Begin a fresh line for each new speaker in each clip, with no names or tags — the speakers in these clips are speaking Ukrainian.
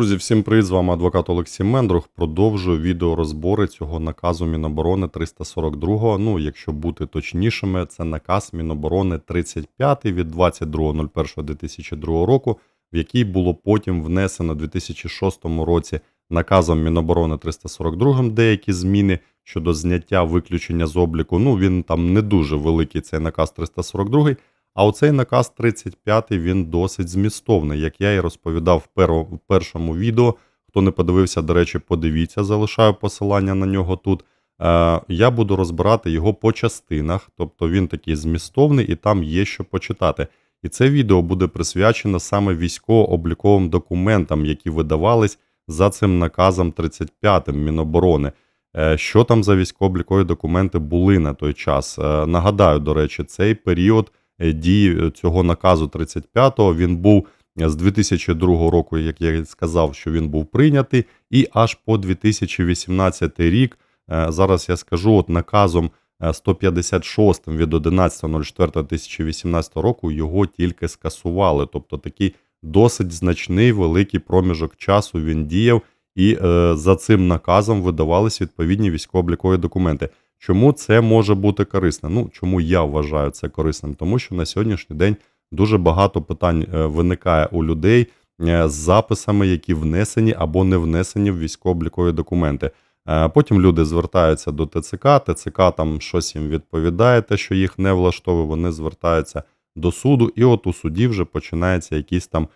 Друзі, всім привіт, з вами адвокат Олексій Мендрух. Продовжую відеорозбори цього наказу Міноборони 342. Ну, якщо бути точнішими, це наказ Міноборони 35 від 22.01.2002 року, в який було потім внесено у 2006 році наказом Міноборони 342 деякі зміни щодо зняття виключення з обліку. Ну, він там не дуже великий цей наказ 342. А оцей наказ 35 він досить змістовний, як я і розповідав в, першому відео. Хто не подивився, до речі, подивіться, залишаю посилання на нього тут. Е, я буду розбирати його по частинах, тобто він такий змістовний і там є що почитати. І це відео буде присвячено саме військово-обліковим документам, які видавались за цим наказом 35 Міноборони. Е, Що там за військово-облікові документи були на той час? Е, Нагадаю, до речі, цей період дії цього наказу 35-го він був з 2002 року, як я сказав, що він був прийнятий, і аж по 2018 рік. е, Зараз я скажу, от наказом е, 156 від 11.04.2018 року його тільки скасували. Тобто такий досить значний великий проміжок часу він діяв, і е, за цим наказом видавались відповідні військово-облікові документи. Чому це може бути корисним? Ну чому я вважаю це корисним? Тому що на сьогоднішній день дуже багато питань е, виникає у людей е, з записами, які внесені або не внесені в військово-облікові документи. Е, Потім люди звертаються до ТЦК, ТЦК там щось їм відповідає, те, що їх не влаштовує, вони звертаються до суду, і от у суді вже починається якісь там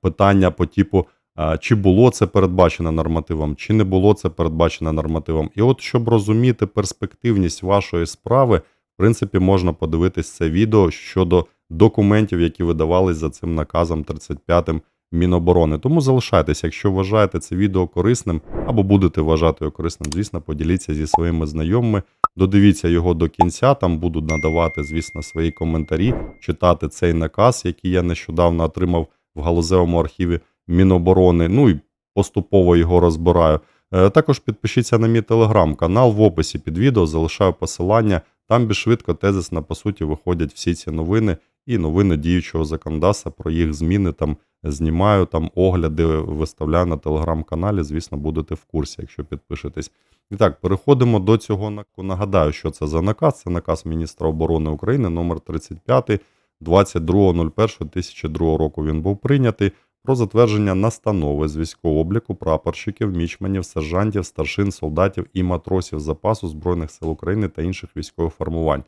питання по типу, чи було це передбачено нормативом, чи не було це передбачено нормативом. І от щоб розуміти перспективність вашої справи, в принципі, можна подивитись це відео щодо документів, які видавались за цим наказом 35 м Міноборони. Тому залишайтеся, якщо вважаєте це відео корисним або будете вважати його корисним, звісно, поділіться зі своїми знайомими. Додивіться його до кінця. Там буду надавати, звісно, свої коментарі, читати цей наказ, який я нещодавно отримав в галузевому архіві Міноборони. Ну і поступово його розбираю. Е, Також підпишіться на мій телеграм-канал в описі під відео, залишаю посилання. Там більш швидко тезисно, по суті, виходять всі ці новини і новини діючого законодавства про їх зміни. Там знімаю там огляди, виставляю на телеграм-каналі. Звісно, будете в курсі, якщо підпишетесь. І так, переходимо до цього наказу. Нагадаю, що це за наказ. Це наказ міністра оборони України номер 35 22.01.2002 року. Він був прийнятий про затвердження настанови з військового обліку прапорщиків, мічманів, сержантів, старшин, солдатів і матросів запасу Збройних сил України та інших військових формувань.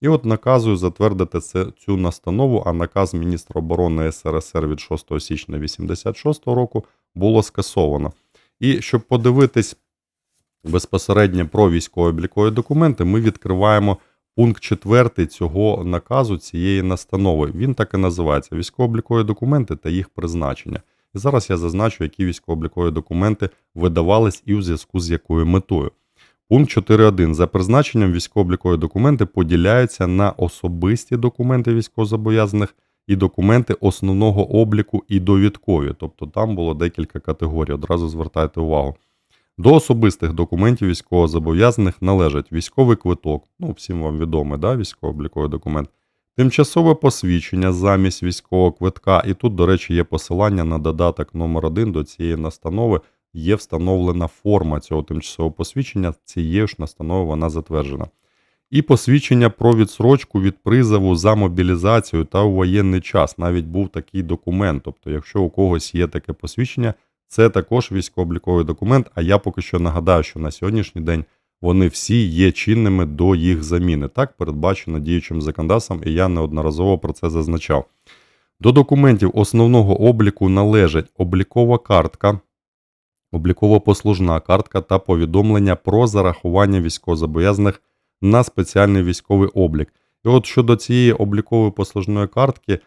І от наказую затвердити цю настанову, а наказ міністра оборони СРСР від 6 січня 86 року було скасовано. І щоб подивитись безпосередньо про військово-облікові документи, ми відкриваємо пункт 4 цього наказу, цієї настанови. Він так і називається: військово-облікові документи та їх призначення. І зараз я зазначу, які військово-облікові документи видавались і у зв'язку з якою метою. Пункт 4.1. За призначенням військово-облікові документи поділяються на особисті документи військовозобов'язаних і документи основного обліку і довідкові. Тобто там було декілька категорій. Одразу звертайте увагу. До особистих документів військовозобов'язаних належать військовий квиток, ну всім вам відомий, да, військово-обліковий документ, тимчасове посвідчення замість військового квитка. І тут, до речі, є посилання на додаток номер 1 до цієї настанови. Є встановлена форма цього тимчасового посвідчення, цією ж настановою вона затверджена. І посвідчення про відсрочку від призову за мобілізацію та у воєнний час. Навіть був такий документ. Тобто, якщо у когось є таке посвідчення, це також військово-обліковий документ. А я поки що нагадаю, що на сьогоднішній день вони всі є чинними до їх заміни. Так передбачено діючим законодавством, і я неодноразово про це зазначав. До документів основного обліку належать облікова картка, обліково-послужна картка та повідомлення про зарахування військовозобов'язаних на спеціальний військовий облік. І от щодо цієї облікової послужної картки,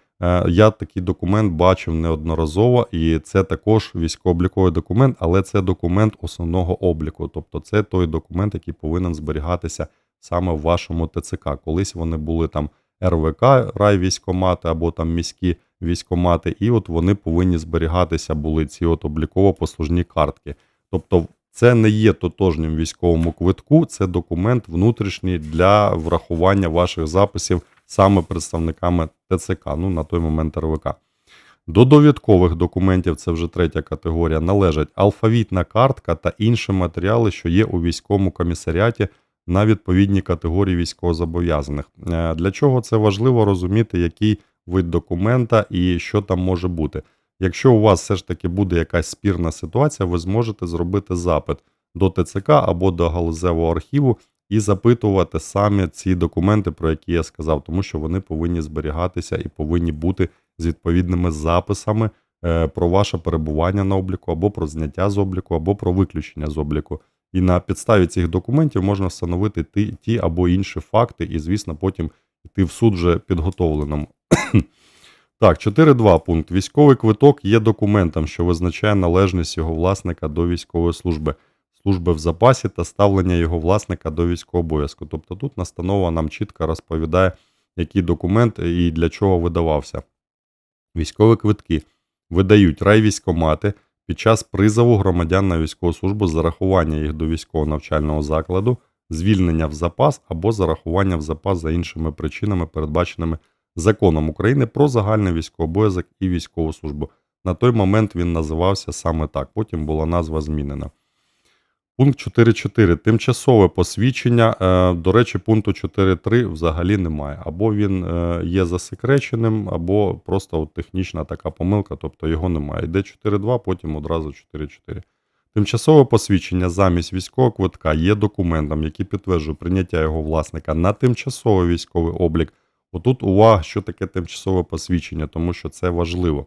я такий документ бачив неодноразово, і це також військово-обліковий документ, але це документ основного обліку. Тобто це той документ, який повинен зберігатися саме в вашому ТЦК. Колись вони були там РВК, райвійськомати або там міські військомати, і от вони повинні зберігатися були ці от обліково-послужні картки. Тобто, це не є тотожнім військовому квитку, це документ внутрішній для врахування ваших записів саме представниками ТЦК, ну на той момент РВК. До довідкових документів, це вже третя категорія, належать алфавітна картка та інші матеріали, що є у військовому комісаріаті на відповідній категорії військовозобов'язаних. Е, Для чого це важливо розуміти, який вид документа і що там може бути. Якщо у вас все ж таки буде якась спірна ситуація, ви зможете зробити запит до ТЦК або до галузевого архіву і запитувати самі ці документи, про які я сказав, тому що вони повинні зберігатися і повинні бути з відповідними записами е, про ваше перебування на обліку, або про зняття з обліку, або про виключення з обліку. І на підставі цих документів можна встановити ті, ті або інші факти, і, звісно, потім йти в суд вже підготовленому. Так, 4.2 пункт. Військовий квиток є документом, що визначає належність його власника до військової служби, служби в запасі та ставлення його власника до військового обов'язку. Тобто тут настанова нам чітко розповідає, який документ і для чого видавався. Військові квитки видають райвійськомати під час призову громадян на військову службу зарахування їх до військового навчального закладу, звільнення в запас або зарахування в запас за іншими причинами, передбаченими законом України про загальний військовий обов'язок і військову службу. На той момент він називався саме так. Потім була назва змінена. Пункт 4.4. Тимчасове посвідчення. Е, До речі, пункту 4.3 взагалі немає. Або він е, є засекреченим, або просто технічна така помилка, тобто його немає. Йде 4.2, потім одразу 4.4. Тимчасове посвідчення замість військового квитка є документом, який підтверджує прийняття його власника на тимчасовий військовий облік. Отут увага, що таке тимчасове посвідчення, тому що це важливо.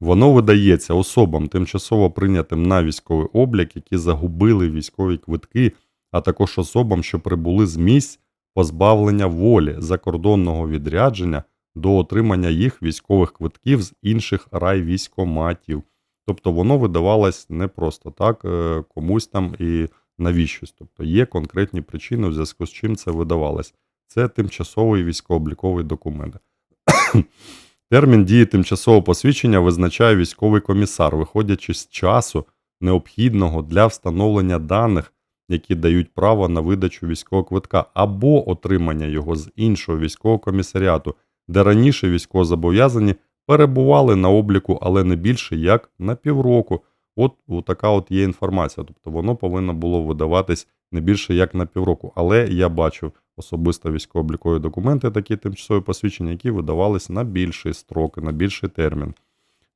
Воно видається особам, тимчасово прийнятим на військовий облік, які загубили військові квитки, а також особам, що прибули з місць позбавлення волі закордонного відрядження до отримання їх військових квитків з інших райвійськоматів. Тобто воно видавалось не просто так е, комусь там і навіщось. Тобто є конкретні причини, в зв'язку з чим це видавалось. Це тимчасовий військово-обліковий документ. Термін дії тимчасового посвідчення визначає військовий комісар, виходячи з часу, необхідного для встановлення даних, які дають право на видачу військового квитка, або отримання його з іншого військового комісаріату, де раніше військовозобов'язані перебували на обліку, але не більше як на півроку. От, от така от є інформація. Тобто воно повинно було видаватись не більше як на півроку. Але я бачив особисто військово-облікові документи, такі тимчасові посвідчення, які видавались на більший строк, на більший термін.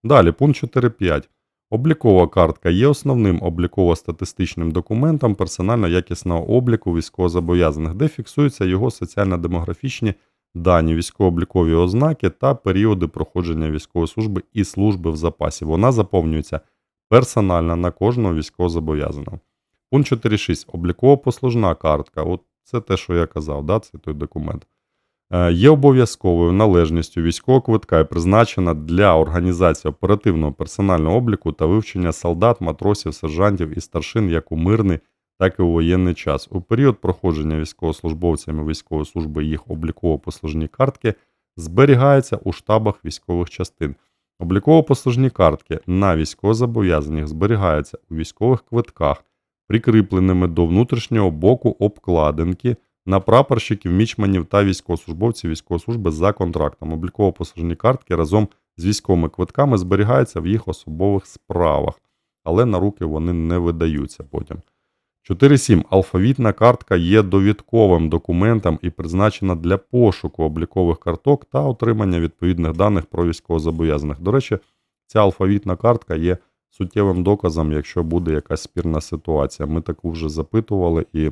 Далі, пункт 4.5. Облікова картка є основним обліково-статистичним документом персонально якісного обліку військовозобов'язаних, де фіксуються його соціально-демографічні дані, військово-облікові ознаки та періоди проходження військової служби і служби в запасі. Вона заповнюється персонально на кожного військовозобов'язаного. Пункт 4.6. Обліково-послужна картка. От це те, що я казав, да? це той документ. Е, Є обов'язковою належністю військового квитка і призначена для організації оперативного персонального обліку та вивчення солдат, матросів, сержантів і старшин як у мирний, так і у воєнний час. У період проходження військовослужбовцями військової служби їх обліково-послужні картки зберігаються у штабах військових частин. Обліково-послужні картки на військовозобов'язаних зберігаються у військових квитках, прикріпленими до внутрішнього боку обкладинки на прапорщиків, мічманів та військовослужбовців військової служби за контрактом. Обліково-послужні картки разом з військовими квитками зберігаються в їх особових справах, але на руки вони не видаються потім. 4.7. Алфавітна картка є довідковим документом і призначена для пошуку облікових карток та отримання відповідних даних про військовозобов'язаних. До речі, ця алфавітна картка є суттєвим доказом, якщо буде якась спірна ситуація. Ми таку вже запитували і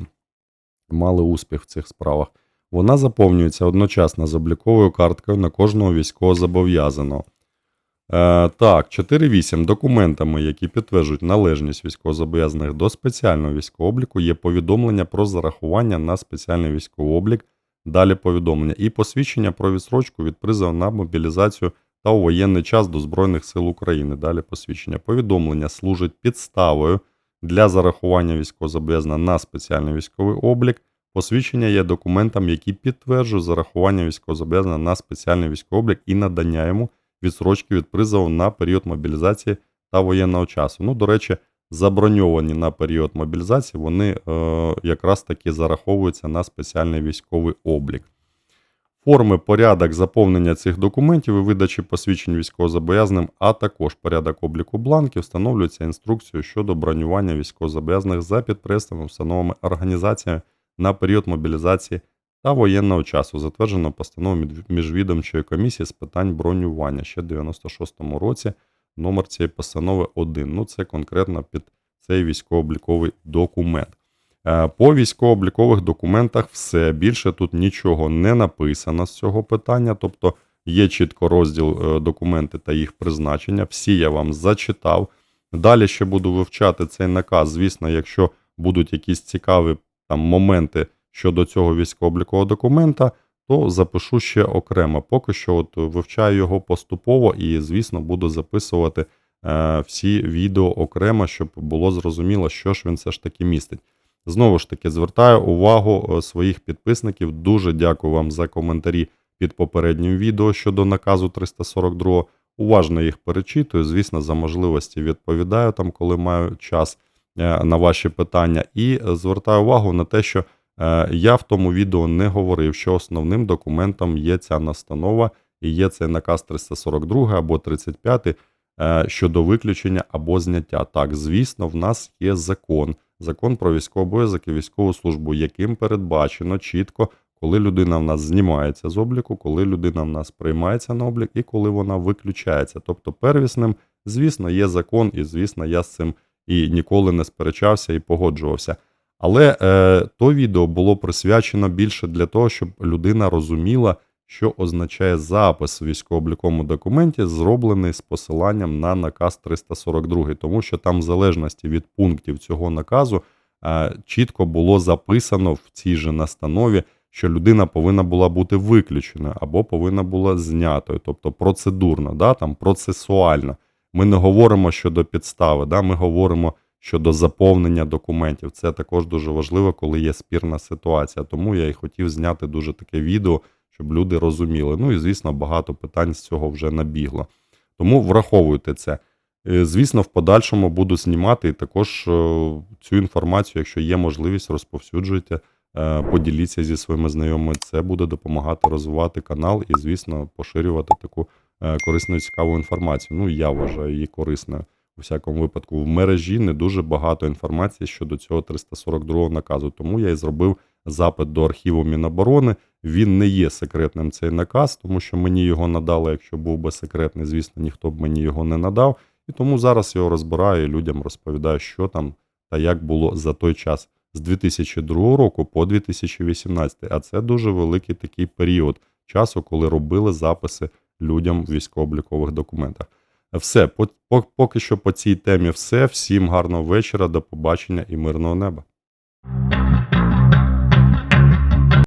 мали успіх в цих справах. Вона заповнюється одночасно з обліковою карткою на кожного військовозобов'язаного. Е, так, 4.8. Документами, які підтверджують належність військовозобов'язаних до спеціального військового обліку, є повідомлення про зарахування на спеціальний військовий облік, далі повідомлення і посвідчення про відсрочку від призову на мобілізацію та у воєнний час до Збройних сил України. Далі посвідчення. Повідомлення служить підставою для зарахування військовозобов'язаного на спеціальний військовий облік. Посвідчення є документом, який підтверджує зарахування військовозобов'язаного на спеціальний військовий облік і надання йому відсрочки від призову на період мобілізації та воєнного часу. Ну, до речі, заброньовані на період мобілізації, вони е, якраз таки зараховуються на спеціальний військовий облік. форми, порядок заповнення цих документів і видачі посвідчень військовозобов'язаним, а також порядок обліку бланків встановлюється інструкцією щодо бронювання військовозобов'язаних за підприємствами, установами, організаціями на період мобілізації та воєнного часу, затверджено постановою мід- міжвідомчої комісії з питань бронювання ще в 96-му році. Номер цієї постанови 1. Ну, це конкретно під цей військово-обліковий документ. Е, По військово-облікових документах все більше тут нічого не написано з цього питання. Тобто є чітко розділ е, документи та їх призначення. Всі я вам зачитав. Далі ще буду вивчати цей наказ. Звісно, якщо будуть якісь цікаві там моменти щодо цього військово-облікового документа, то запишу ще окремо. Поки що от вивчаю його поступово і, звісно, буду записувати е, всі відео окремо, щоб було зрозуміло, що ж він все ж таки містить. Знову ж таки, звертаю увагу е, своїх підписників. Дуже дякую вам за коментарі під попереднім відео щодо наказу 342. Уважно їх перечитую. Звісно, за можливості відповідаю там, коли маю час е, на ваші питання. І звертаю увагу на те, що я в тому відео не говорив, що основним документом є ця настанова і є цей наказ 342 або 35 е, щодо виключення або зняття. Так, звісно, в нас є закон, закон про військовий обов'язок і військову службу, яким передбачено чітко, коли людина в нас знімається з обліку, коли людина в нас приймається на облік і коли вона виключається. Тобто, первісним, звісно, є закон, і звісно, я з цим і ніколи не сперечався і погоджувався. Але е, то відео було присвячено більше для того, щоб людина розуміла, що означає запис у військово-обліковому документі, зроблений з посиланням на наказ 342, тому що там, в залежності від пунктів цього наказу, е, чітко було записано в цій же настанові, що людина повинна була бути виключеною або повинна була знятою, тобто процедурно, да, там процесуально. Ми не говоримо щодо підстави, да, ми говоримо щодо заповнення документів. Це також дуже важливо, коли є спірна ситуація. Тому я і хотів зняти дуже таке відео, щоб люди розуміли. Ну і звісно, багато питань з цього вже набігло. Тому враховуйте це. Е, Звісно, в подальшому буду знімати і також е, цю інформацію, якщо є можливість, розповсюджуйте, е, поділіться зі своїми знайомими. Це буде допомагати розвивати канал і, звісно, поширювати таку корисну і цікаву інформацію. Ну, я вважаю її корисною. У всякому випадку, в мережі не дуже багато інформації щодо цього 342 наказу. Тому я і зробив запит до архіву Міноборони. Він не є секретним цей наказ, тому що мені його надали. Якщо був би секретний, звісно, ніхто б мені його не надав. І тому зараз його розбираю і людям розповідаю, що там та як було за той час з 2002 року по 2018. А це дуже великий такий період часу, коли робили записи людям в військово-облікових документах. Все, по- по- поки що по цій темі все. Всім гарного вечора, до побачення і мирного неба.